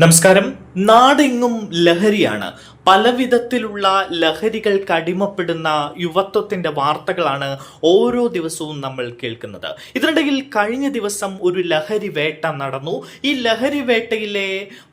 നമസ്കാരം. നാടെങ്ങും ലഹരിയാണ്. പല വിധത്തിലുള്ള ലഹരികൾക്ക് അടിമപ്പെടുന്ന യുവത്വത്തിന്റെ വാർത്തകളാണ് ഓരോ ദിവസവും നമ്മൾ കേൾക്കുന്നത്. ഇതിനിടയിൽ കഴിഞ്ഞ ദിവസം ഒരു ലഹരി വേട്ട നടന്നു. ഈ ലഹരി വേട്ടയിലെ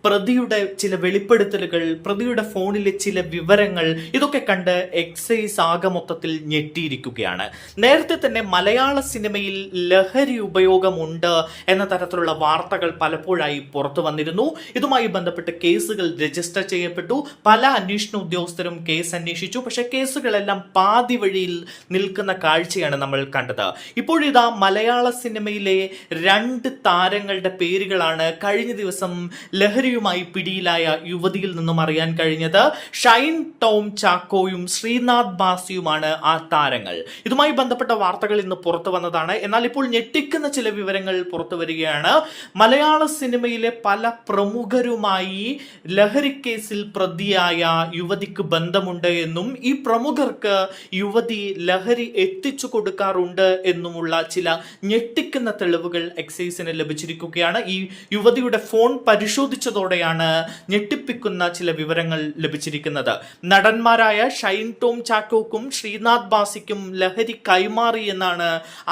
പ്രതിയുടെ ചില വെളിപ്പെടുത്തലുകൾ പ്രതിയുടെ ഫോണിലെ ചില വിവരങ്ങൾ ഇതൊക്കെ കണ്ട് എക്സൈസ് ആകെ മൊത്തത്തിൽ ഞെട്ടിയിരിക്കുകയാണ്. നേരത്തെ തന്നെ മലയാള സിനിമയിൽ ലഹരി ഉപയോഗമുണ്ട് എന്ന തരത്തിലുള്ള വാർത്തകൾ പലപ്പോഴായി പുറത്തു വന്നിരുന്നു. ഇതുമായി ബന്ധപ്പെട്ട് കേസുകൾ രജിസ്റ്റർ ചെയ്യപ്പെട്ടു. പല അന്വേഷണ ഉദ്യോഗസ്ഥരും കേസ് അന്വേഷിച്ചു. പക്ഷേ കേസുകളെല്ലാം പാതി വഴിയിൽ നിൽക്കുന്ന കാഴ്ചയാണ് നമ്മൾ കണ്ടത്. ഇപ്പോഴിതാ മലയാള സിനിമയിലെ രണ്ട് താരങ്ങളുടെ പേരുകളാണ് കഴിഞ്ഞ ദിവസം ലഹരിയുമായി പിടിയിലായ യുവതിയിൽ നിന്നും അറിയാൻ കഴിഞ്ഞത്. ഷൈൻ ടോം ചാക്കോയും ശ്രീനാഥ് ബാസിയുമാണ് ആ താരങ്ങൾ. ഇതുമായി ബന്ധപ്പെട്ട വാർത്തകൾ ഇന്ന് പുറത്തു വന്നതാണ്. എന്നാൽ ഇപ്പോൾ ഞെട്ടിക്കുന്ന ചില വിവരങ്ങൾ പുറത്തു വരികയാണ്. മലയാള സിനിമയിലെ പല പ്രമുഖരുമായി ലഹരിക്കേസിൽ കേസിൽ പ്രതിയായ യുവതിക്ക് ബന്ധമുണ്ട് എന്നും ഈ പ്രമുഖർക്ക് യുവതി ലഹരി എത്തിച്ചു കൊടുക്കാറുണ്ട് എന്നുമുള്ള ചില ഞെട്ടിക്കുന്ന തെളിവുകൾ എക്സൈസിന് ലഭിച്ചിരിക്കുകയാണ്. ഈ യുവതിയുടെ ഫോൺ പരിശോധിച്ചതോടെയാണ് ഞെട്ടിപ്പിക്കുന്ന ചില വിവരങ്ങൾ ലഭിച്ചിരിക്കുന്നത്. നടന്മാരായ ഷൈൻ ടോം ചാക്കോക്കും ശ്രീനാഥ് ബാസിക്കും ലഹരി കൈമാറി എന്നാണ്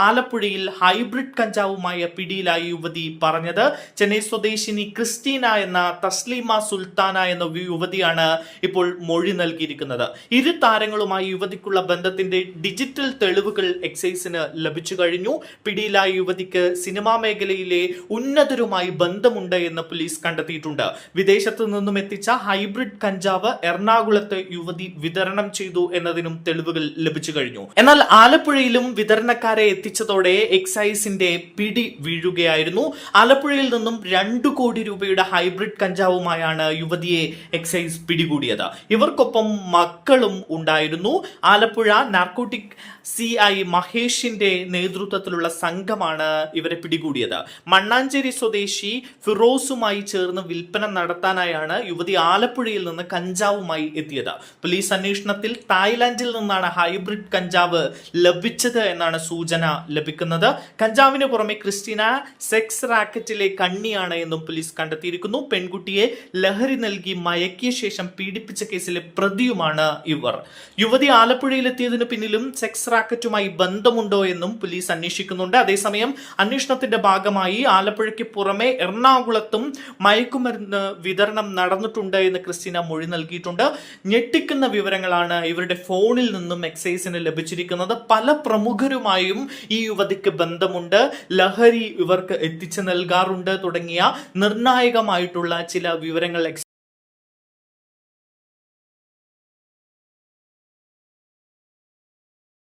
ആലപ്പുഴയിൽ ഹൈബ്രിഡ് കഞ്ചാവുമായ പിടിയിലായ യുവതി പറഞ്ഞത്. ചെന്നൈ സ്വദേശിനി ക്രിസ്റ്റീന എന്ന തസ്ലീമ സുൽത്താന എന്ന യുവതിയാണ് ഇപ്പോൾ മൊഴി നൽകിയിരിക്കുന്നത്. ഇരു താരങ്ങളുമായി യുവതിക്കുള്ള ബന്ധത്തിന്റെ ഡിജിറ്റൽ തെളിവുകൾ എക്സൈസിന് ലഭിച്ചു കഴിഞ്ഞു. പിടിയിലായ യുവതിക്ക് സിനിമാ മേഖലയിലെ ഉന്നതരുമായി ബന്ധമുണ്ട് എന്ന് പോലീസ് കണ്ടെത്തിയിട്ടുണ്ട്. വിദേശത്തു നിന്നും എത്തിച്ച ഹൈബ്രിഡ് കഞ്ചാവ് എറണാകുളത്ത് യുവതി വിതരണം ചെയ്തു എന്നതിനും തെളിവുകൾ ലഭിച്ചു കഴിഞ്ഞു. എന്നാൽ ആലപ്പുഴയിലും വിതരണക്കാരെ എത്തിച്ചതോടെ എക്സൈസിന്റെ പിടി വീഴുകയായിരുന്നു. ആലപ്പുഴയിൽ നിന്നും രണ്ടു കോടി രൂപയുടെ ഹൈബ്രിഡ് കഞ്ചാവുമായാണ് യുവതിയെ എക്സൈസ് പിടികൂടിയത്. ഇവർക്കൊപ്പം മക്കളും ഉണ്ടായിരുന്നു. ആലപ്പുഴ നാർക്കോട്ടിക് സി ഐ മഹേഷിന്റെ നേതൃത്വത്തിലുള്ള സംഘമാണ് ഇവരെ പിടികൂടിയത്. മണ്ണാഞ്ചേരി സ്വദേശി ഫിറോസുമായി ചേർന്ന് വിൽപ്പന നടത്താനായാണ് യുവതി ആലപ്പുഴയിൽ നിന്ന് കഞ്ചാവുമായി എത്തിയത്. പോലീസ് അന്വേഷണത്തിൽ തായ്ലാന്റിൽ നിന്നാണ് ഹൈബ്രിഡ് കഞ്ചാവ് ലഭിച്ചത് എന്നാണ് സൂചന ലഭിക്കുന്നത്. കഞ്ചാവിന് പുറമെ ക്രിസ്റ്റീന സെക്സ് റാക്കറ്റിലെ കണ്ണിയാണ് എന്നും പോലീസ് കണ്ടെത്തിയിരിക്കുന്നു. പെൺകുട്ടിയെ ലഹരി നൽകി മയക്കിയ ശേഷം പീഡിപ്പിച്ച കേസിലെ പ്രതിയുമാണ് ഇവർ. യുവതി ആലപ്പുഴയിലെത്തിയതിനു പിന്നിലും സെക്സ് റാക്കറ്റുമായി ബന്ധമുണ്ടോ എന്നും പോലീസ് അന്വേഷിക്കുന്നുണ്ട്. അതേസമയം അന്വേഷണത്തിന്റെ ഭാഗമായി ആലപ്പുഴയ്ക്ക് പുറമെ എറണാകുളത്തും മയക്കുമരുന്ന് വിതരണം നടന്നിട്ടുണ്ട് എന്ന് ക്രിസ്റ്റീന മൊഴി നൽകിയിട്ടുണ്ട്. ഞെട്ടിക്കുന്ന വിവരങ്ങളാണ് ഇവരുടെ ഫോണിൽ നിന്നും എക്സൈസിന് ലഭിച്ചിരിക്കുന്നത്. പല പ്രമുഖരുമായും ഈ യുവതിക്ക് ബന്ധമുണ്ട്. ലഹരി ഇവർക്ക് എത്തിച്ചു നൽകാറുണ്ട് തുടങ്ങിയ നിർണായകമായിട്ടുള്ള ചില വിവരങ്ങൾ